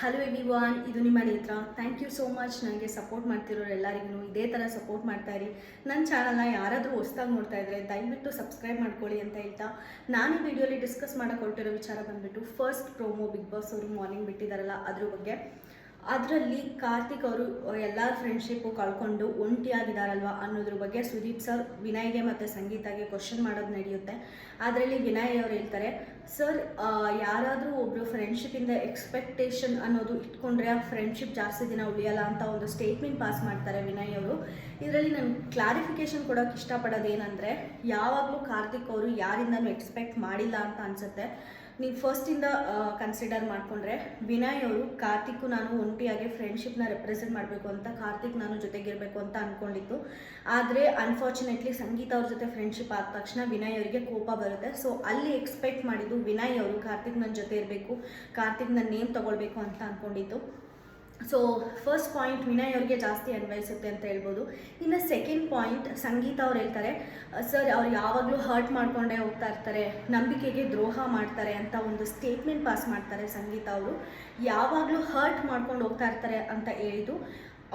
Hello ಎವಿವಾನ್ ಇದು ನಿಮ್ಮ Netra. Thank you so much ನನಗೆ ಸಪೋರ್ಟ್ ಮಾಡ್ತಿರೋರು ಎಲ್ಲರಿಗೂ. ಇದೇ ಥರ ಸಪೋರ್ಟ್ ಮಾಡ್ತಾ ಇರಿ. ನನ್ನ ಚಾನಲ್ನ ಯಾರಾದರೂ ಹೊಸ್ದಾಗಿ ನೋಡ್ತಾ ಇದ್ರೆ ದಯವಿಟ್ಟು ಸಬ್ಸ್ಕ್ರೈಬ್ ಮಾಡ್ಕೊಳ್ಳಿ ಅಂತ ಹೇಳ್ತಾ ನಾನು ಈ ವಿಡಿಯೋಲಿ ಡಿಸ್ಕಸ್ ಮಾಡೋಕೆ ಹೊರಟಿರೋ ವಿಚಾರ ಬಂದುಬಿಟ್ಟು ಫಸ್ಟ್ ಪ್ರೋಮೋ ಬಿಗ್ ಬಾಸ್ ಅವರು ಮಾರ್ನಿಂಗ್ ಬಿಟ್ಟಿದ್ದಾರಲ್ಲ ಅದ್ರ ಬಗ್ಗೆ. ಅದರಲ್ಲಿ ಕಾರ್ತಿಕ್ ಅವರು ಎಲ್ಲ ಫ್ರೆಂಡ್ಶಿಪ್ಪು ಕಳ್ಕೊಂಡು ಒಂಟಿಯಾಗಿದ್ದಾರಲ್ವ ಅನ್ನೋದ್ರ ಬಗ್ಗೆ ಸುದೀಪ್ ಸರ್ ವಿನಯ್ಗೆ ಮತ್ತು ಸಂಗೀತಾಗೆ ಕ್ವಶನ್ ಮಾಡೋದು ನಡೆಯುತ್ತೆ. ಅದರಲ್ಲಿ ವಿನಯ್ ಅವರು ಹೇಳ್ತಾರೆ ಸರ್ ಯಾರಾದರೂ ಒಬ್ಬರು ಫ್ರೆಂಡ್ಶಿಪ್ಪಿಂದ ಎಕ್ಸ್ಪೆಕ್ಟೇಷನ್ ಅನ್ನೋದು ಇಟ್ಕೊಂಡ್ರೆ ಆ ಫ್ರೆಂಡ್ಶಿಪ್ ಜಾಸ್ತಿ ದಿನ ಉಳಿಯಲ್ಲ ಅಂತ ಒಂದು ಸ್ಟೇಟ್ಮೆಂಟ್ ಪಾಸ್ ಮಾಡ್ತಾರೆ ವಿನಯ್ ಅವರು. ಇದರಲ್ಲಿ ನಾನು ಕ್ಲಾರಿಫಿಕೇಶನ್ ಕೊಡೋಕೆ ಇಷ್ಟಪಡೋದು ಏನಂದರೆ ಯಾವಾಗಲೂ ಕಾರ್ತಿಕ್ ಅವರು ಯಾರಿಂದನೂ ಎಕ್ಸ್ಪೆಕ್ಟ್ ಮಾಡಿಲ್ಲ ಅಂತ ಅನಿಸುತ್ತೆ. ನೀವು ಫಸ್ಟಿಂದ ಕನ್ಸಿಡರ್ ಮಾಡಿಕೊಂಡ್ರೆ ವಿನಯ್ ಅವರು ಕಾರ್ತಿಕ್ಕು ನಾನು ಒಂಟಿಯಾಗಿ ಫ್ರೆಂಡ್ಶಿಪ್ನ ರೆಪ್ರೆಸೆಂಟ್ ಮಾಡಬೇಕು ಅಂತ, ಕಾರ್ತಿಕ್ ನಾನು ಜೊತೆಗಿರಬೇಕು ಅಂತ ಅನ್ಕೊಂಡಿತ್ತು. ಆದರೆ ಅನ್ಫಾರ್ಚುನೇಟ್ಲಿ ಸಂಗೀತ ಅವ್ರ ಜೊತೆ ಫ್ರೆಂಡ್ಶಿಪ್ ಆದ ತಕ್ಷಣ ವಿನಯ್ ಅವರಿಗೆ ಕೋಪ ಬರುತ್ತೆ. ಸೊ ಅಲ್ಲಿ ಎಕ್ಸ್ಪೆಕ್ಟ್ ಮಾಡಿದ್ದು ವಿನಯ್ ಅವರು, ಕಾರ್ತಿಕ್ ನನ್ನ ಜೊತೆ ಇರಬೇಕು, ಕಾರ್ತಿಕ್ ನನ್ನ ನೇಮ್ ತೊಗೊಳ್ಬೇಕು ಅಂತ ಅಂದ್ಕೊಂಡಿತ್ತು ಸೊ ಫಸ್ಟ್ ಪಾಯಿಂಟ್ ವಿನಯ್ ಅವ್ರಿಗೆ ಜಾಸ್ತಿ ಅನ್ವಯಿಸುತ್ತೆ ಅಂತ ಹೇಳ್ಬೋದು. ಇನ್ನು ಪಾಯಿಂಟ್ ಸಂಗೀತ ಅವ್ರು ಹೇಳ್ತಾರೆ ಸರ್, ಅವ್ರು ಯಾವಾಗಲೂ ಹರ್ಟ್ ಮಾಡ್ಕೊಂಡೇ ಹೋಗ್ತಾ ಇರ್ತಾರೆ, ನಂಬಿಕೆಗೆ ದ್ರೋಹ ಮಾಡ್ತಾರೆ ಅಂತ ಒಂದು ಸ್ಟೇಟ್ಮೆಂಟ್ ಪಾಸ್ ಮಾಡ್ತಾರೆ ಸಂಗೀತ ಅವರು. ಯಾವಾಗಲೂ ಹರ್ಟ್ ಮಾಡ್ಕೊಂಡು ಹೋಗ್ತಾ ಇರ್ತಾರೆ ಅಂತ ಹೇಳಿದ್ದು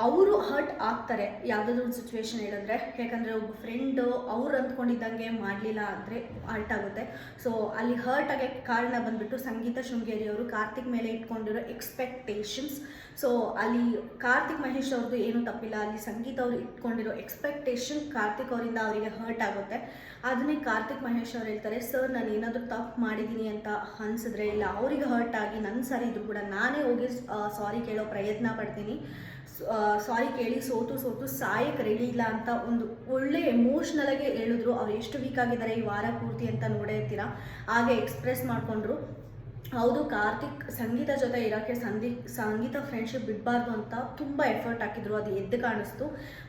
ಅವರು ಹರ್ಟ್ ಆಗ್ತಾರೆ. ಯಾವುದಾದ್ರು ಒಂದು ಸಿಚುವೇಶನ್ ಹೇಳಿದ್ರೆ, ಯಾಕಂದರೆ ಒಬ್ಬ ಫ್ರೆಂಡು ಅವ್ರು ಅಂದ್ಕೊಂಡಿದ್ದಂಗೆ ಮಾಡಲಿಲ್ಲ ಅಂದರೆ ಹರ್ಟ್ ಆಗುತ್ತೆ. ಸೊ ಅಲ್ಲಿ ಹರ್ಟ್ ಆಗೋಕ್ಕೆ ಕಾರಣ ಬಂದ್ಬಿಟ್ಟು ಸಂಗೀತ ಶೃಂಗೇರಿ ಅವರು ಕಾರ್ತಿಕ್ ಮೇಲೆ ಇಟ್ಕೊಂಡಿರೋ ಎಕ್ಸ್ಪೆಕ್ಟೇಷನ್ಸ್ ಸೊ ಅಲ್ಲಿ ಕಾರ್ತಿಕ್ ಮಹೇಶ್ ಅವ್ರದ್ದು ಏನೂ ತಪ್ಪಿಲ್ಲ. ಅಲ್ಲಿ ಸಂಗೀತ ಅವರು ಇಟ್ಕೊಂಡಿರೋ ಎಕ್ಸ್ಪೆಕ್ಟೇಷನ್ ಕಾರ್ತಿಕ್ ಅವರಿಂದ ಅವರಿಗೆ ಹರ್ಟ್ ಆಗುತ್ತೆ. ಅದನ್ನೇ ಕಾರ್ತಿಕ್ ಮಹೇಶ್ ಅವ್ರು ಹೇಳ್ತಾರೆ ಸರ್ ನಾನು ಏನಾದರೂ ತಪ್ಪು ಮಾಡಿದ್ದೀನಿ ಅಂತ ಅನಿಸಿದ್ರೆ ಇಲ್ಲ. ಅವರಿಗೆ ಹರ್ಟ್ ಆಗಿ ನನ್ನ ಸರಿ ಇದ್ರು ಕೂಡ ನಾನೇ ಹೋಗಿ ಸಾರಿ ಕೇಳೋ ಪ್ರಯತ್ನ ಪಡ್ತೀನಿ. ಸಾರಿ ಕೇಳಿ, ಸೋತು ಸೋತು ಸಾಯಕ್ಕೆ ರೆಡಿ ಇಲ್ಲ ಅಂತ ಒಂದು ಒಳ್ಳೆ ಎಮೋಷ್ನಲಾಗೆ ಹೇಳಿದ್ರು. ಅವ್ರು ಎಷ್ಟು ವೀಕ್ ಆಗಿದ್ದಾರೆ ಈ ವಾರ ಪೂರ್ತಿ ಅಂತ ನೋಡೇ ಇರ್ತೀರಾ? ಹಾಗೆ ಎಕ್ಸ್ಪ್ರೆಸ್ ಮಾಡಿಕೊಂಡ್ರು. ಹೌದು, ಕಾರ್ತಿಕ್ ಸಂಗೀತ ಜೊತೆ ಇರೋಕ್ಕೆ ಸಂಧಿ ಸಂಗೀತ ಫ್ರೆಂಡ್ಶಿಪ್ ಬಿಡಬಾರ್ದು ಅಂತ ತುಂಬ ಎಫರ್ಟ್ ಹಾಕಿದ್ರು, ಅದು ಎದ್ದು ಕಾಣಿಸ್ತು.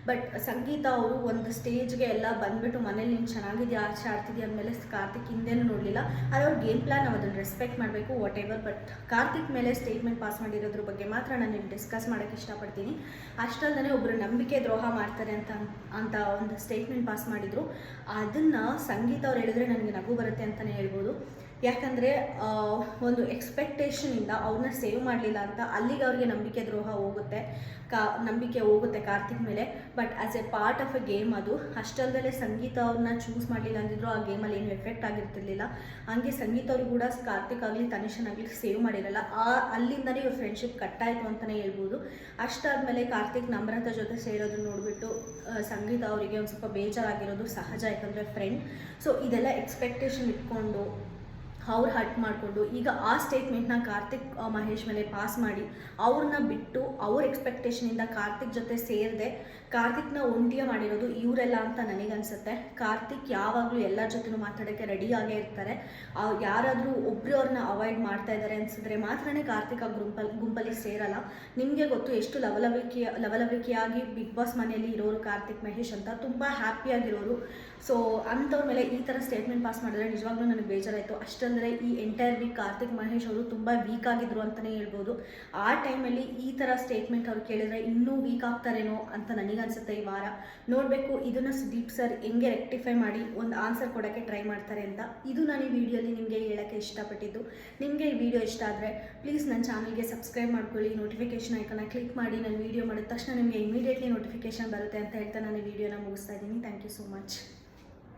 ಬಟ್ ಸಂಗೀತ ಅವರು ಒಂದು ಸ್ಟೇಜ್ಗೆ ಎಲ್ಲ ಬಂದ್ಬಿಟ್ಟು ಮನೇಲಿ ನೀನು ಚೆನ್ನಾಗಿದೆಯಾ, ಆಚೆ ಆಡ್ತಿದ್ಯಾ ಅಂದಮೇಲೆ ಕಾರ್ತಿಕ್ ಹಿಂದೆನೂ ನೋಡಲಿಲ್ಲ. ಆದರೆ ಅವ್ರ ಗೇಮ್ ಪ್ಲಾನ್ ನಾವು ಅದನ್ನು ರೆಸ್ಪೆಕ್ಟ್ ಮಾಡಬೇಕು ವಾಟ್ ಎವರ್ ಬಟ್ ಕಾರ್ತಿಕ್ ಮೇಲೆ ಸ್ಟೇಟ್ಮೆಂಟ್ ಪಾಸ್ ಮಾಡಿರೋದ್ರ ಬಗ್ಗೆ ಮಾತ್ರ ನಾನು ಇಲ್ಲಿ ಡಿಸ್ಕಸ್ ಮಾಡೋಕ್ಕೆ ಇಷ್ಟಪಡ್ತೀನಿ. ಅಷ್ಟಲ್ಲದೆ ಒಬ್ಬರು ನಂಬಿಕೆ ದ್ರೋಹ ಮಾಡ್ತಾರೆ ಅಂತ ಅಂತ ಒಂದು ಸ್ಟೇಟ್ಮೆಂಟ್ ಪಾಸ್ ಮಾಡಿದರು. ಅದನ್ನು ಸಂಗೀತ ಅವ್ರು ಹೇಳಿದ್ರೆ ನನಗೆ ನಗು ಬರುತ್ತೆ ಅಂತಲೇ ಹೇಳ್ಬೋದು. ಯಾಕಂದರೆ ಒಂದು ಎಕ್ಸ್ಪೆಕ್ಟೇಷನಿಂದ ಅವ್ರನ್ನ ಸೇವ್ ಮಾಡಲಿಲ್ಲ ಅಂತ ಅಲ್ಲಿಗೆ ಅವ್ರಿಗೆ ನಂಬಿಕೆ ದ್ರೋಹ ಹೋಗುತ್ತೆ. ಕಾ, ನಂಬಿಕೆ ಹೋಗುತ್ತೆ ಕಾರ್ತಿಕ್ ಮೇಲೆ. But as a part of a game ಅದು ಅಷ್ಟಲ್ದಲ್ಲೇ ಸಂಗೀತ ಅವ್ರನ್ನ ಚೂಸ್ ಮಾಡಲಿಲ್ಲ ಅಂದಿದ್ರು, ಆ ಗೇಮಲ್ಲಿ ಏನು ಎಫೆಕ್ಟ್ ಆಗಿರ್ತಿರ್ಲಿಲ್ಲ. ಹಂಗೆ ಸಂಗೀತ ಅವ್ರಿಗೆ ಕೂಡ ಕಾರ್ತಿಕ್ ಆಗಲಿ, ತನಿಷನ್ ಆಗಲಿ ಸೇವ್ ಮಾಡಿರಲ್ಲ. ಆ, ಅಲ್ಲಿಂದನೇ ಇವ್ರ ಫ್ರೆಂಡ್ಶಿಪ್ ಕಟ್ಟಾಯಿತು ಅಂತಲೇ ಹೇಳ್ಬೋದು. ಅಷ್ಟಾದಮೇಲೆ ಕಾರ್ತಿಕ್ ನಮ್ರತ ಜೊತೆ ಸೇರೋದನ್ನ ನೋಡಿಬಿಟ್ಟು ಸಂಗೀತ ಅವರಿಗೆ ಒಂದು ಸ್ವಲ್ಪ ಬೇಜಾರಾಗಿರೋದು ಸಹಜ ಯಾಕಂದರೆ ಫ್ರೆಂಡ್ ಸೊ ಇದೆಲ್ಲ ಎಕ್ಸ್ಪೆಕ್ಟೇಷನ್ ಇಟ್ಕೊಂಡು ಅವ್ರು ಹರ್ಟ್ ಮಾಡಿಕೊಂಡು, ಈಗ ಆ ಸ್ಟೇಟ್ಮೆಂಟ್ನ ಕಾರ್ತಿಕ್ ಮಹೇಶ್ ಮೇಲೆ ಪಾಸ್ ಮಾಡಿ ಅವ್ರನ್ನ ಬಿಟ್ಟು ಅವ್ರ ಎಕ್ಸ್ಪೆಕ್ಟೇಷನಿಂದ ಕಾರ್ತಿಕ್ ಜೊತೆ ಸೇರಿದೆ, ಕಾರ್ತಿಕ್ನ ಒಂಟಿಯ ಮಾಡಿರೋದು ಇವರೆಲ್ಲ ಅಂತ ನನಗನ್ಸುತ್ತೆ. ಕಾರ್ತಿಕ್ ಯಾವಾಗಲೂ ಎಲ್ಲರ ಜೊತೆನೂ ಮಾತಾಡೋಕ್ಕೆ ರೆಡಿಯಾಗೇ ಇರ್ತಾರೆ. ಯಾರಾದರೂ ಒಬ್ಬರು ಅವ್ರನ್ನ ಅವಾಯ್ಡ್ ಮಾಡ್ತಾ ಇದ್ದಾರೆ ಅನ್ಸಿದ್ರೆ ಮಾತ್ರನೇ ಕಾರ್ತಿಕ್ ಆ ಗುಂಪಲ್ಲಿ ಗುಂಪಲ್ಲಿ ಸೇರಲ್ಲ. ನಿಮಗೆ ಗೊತ್ತು ಎಷ್ಟು ಲವಲವಿಕೆಯ, ಲವಲವಿಕೆಯಾಗಿ ಬಿಗ್ ಬಾಸ್ ಮನೆಯಲ್ಲಿ ಇರೋರು ಕಾರ್ತಿಕ್, ಮಹೇಶ್ ಅಂತ ತುಂಬ ಹ್ಯಾಪಿಯಾಗಿರೋರು ಸೊ ಅಂಥವ್ರ ಮೇಲೆ ಈ ಥರ ಸ್ಟೇಟ್ಮೆಂಟ್ ಪಾಸ್ ಮಾಡಿದ್ರೆ ನಿಜವಾಗ್ಲೂ ನನಗೆ ಬೇಜಾರಾಯಿತು. ಅಷ್ಟಂದರೆ ಈ ಎಂಟೈರ್ ವೀಕ್ ಕಾರ್ತಿಕ್ ಮಹೇಶ್ ಅವರು ತುಂಬ ವೀಕ್ ಆಗಿದ್ರು ಅಂತಲೇ ಹೇಳ್ಬೋದು. ಆ ಟೈಮಲ್ಲಿ ಈ ಥರ ಸ್ಟೇಟ್ಮೆಂಟ್ ಅವ್ರು ಕೇಳಿದ್ರೆ ಇನ್ನೂ ವೀಕ್ ಆಗ್ತಾರೇನೋ ಅಂತ ನನಗನ್ಸುತ್ತೆ ಈ ವಾರ. ನೋಡಬೇಕು, ಇದನ್ನು ಸುದೀಪ್ ಸರ್ ಹೆಂಗೆ ರೆಕ್ಟಿಫೈ ಮಾಡಿ ಒಂದು ಆನ್ಸರ್ ಕೊಡೋಕ್ಕೆ ಟ್ರೈ ಮಾಡ್ತಾರೆ ಅಂತ. ಇದು ನಾನು ಈ ವಿಡಿಯೋಲಿ ನಿಮಗೆ ಹೇಳೋಕ್ಕೆ ಇಷ್ಟಪಟ್ಟಿದ್ದು. ನಿಮಗೆ ಈ ವಿಡಿಯೋ ಇಷ್ಟ ಆದರೆ ಪ್ಲೀಸ್ ನನ್ನ ಚಾನಲ್ಗೆ ಸಬ್ಸ್ಕ್ರೈಬ್ ಮಾಡ್ಕೊಳ್ಳಿ ನೋಟಿಫಿಕೇಷನ್ ಐಕನ್ನ ಕ್ಲಿಕ್ ಮಾಡಿ, ನಾನು ವಿಡಿಯೋ ಮಾಡಿದ ತಕ್ಷಣ ನಿಮಗೆ ಇಮಿಡಿಯೇಟ್ಲಿ ನೋಟಿಫಿಕೇಷನ್ ಬರುತ್ತೆ ಅಂತ ಹೇಳ್ತಾ ನಾನು ಈ ವಿಡಿಯೋನ ಮುಗಿಸ್ತಾ ಇದ್ದೀನಿ. Thank you so much